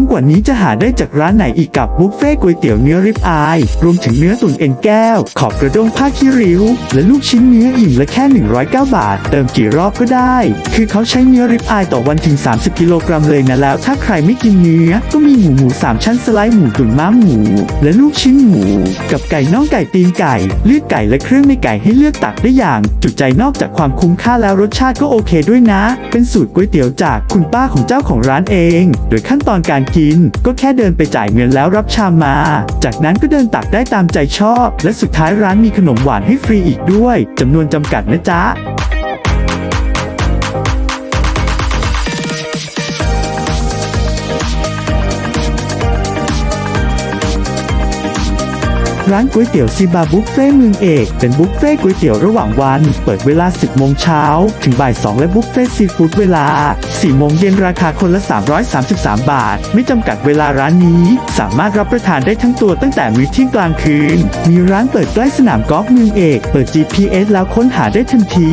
มกว่านี้จะหาได้จากร้านไหนอีกกับบุฟเฟ่ต์ก๋วยเตี๋ยวเนื้อริบอาย รวมถึงเนื้อตุ๋นเอ็นแก้ว ขอบกระด้งผ้าขี้ริ้ว และลูกชิ้นเนื้ออิ่มละแค่ 109 บาท เติมกี่รอบก็ได้ คือเขาใช้เนื้อริบอายต่อวันถึง 30 กิโลกรัมเลยนะแล้ว ถ้าใครไม่กินเนื้อ ก็มีหมูหมูสามชั้นสไลด์หมูตุ๋นม้าหมู และลูกชิ้นหมู กับไก่น่องไก่ตีนไก่เลือดไก่และเครื่องในไก่ให้เลือกตักได้อย่าง จุใจนอกจากความคุ้มค่าแล้วรสชาติก็โอเคด้วยนะ เป็นสูตรก๋วยเตี๋ยวจากคุณป้าของเจ้าของร้านเอง โดยขั้นตอนการกิน ก็แค่เดินไปจ่ายเงินแล้วรับชามมา จากนั้นก็เดินตักได้ตามใจชอบ และสุดท้ายร้านมีขนมหวานให้ฟรีอีกด้วยจำนวนจำกัดนะจ๊ะ ร้านก๋วยเตี๋ยวซีบาบุฟเฟ่เมืองเอก เป็นบุฟเฟ่ก๋วยเตี๋ยวระหว่างวัน เปิดเวลา 10 โมงเช้า ถึงบ่าย 2 และบุฟเฟ่ซีฟู้ดเวลา 4 โมงเย็นราคาคนละ 333 บาท ไม่จำกัดเวลาร้านนี้ สามารถรับประทานได้ทั้งตัวตั้งแต่มื้อเที่ยงกลางคืน มีร้านเปิดใกล้สนามกอล์ฟเมืองเอก เปิด GPS แล้วค้นหาได้ทันที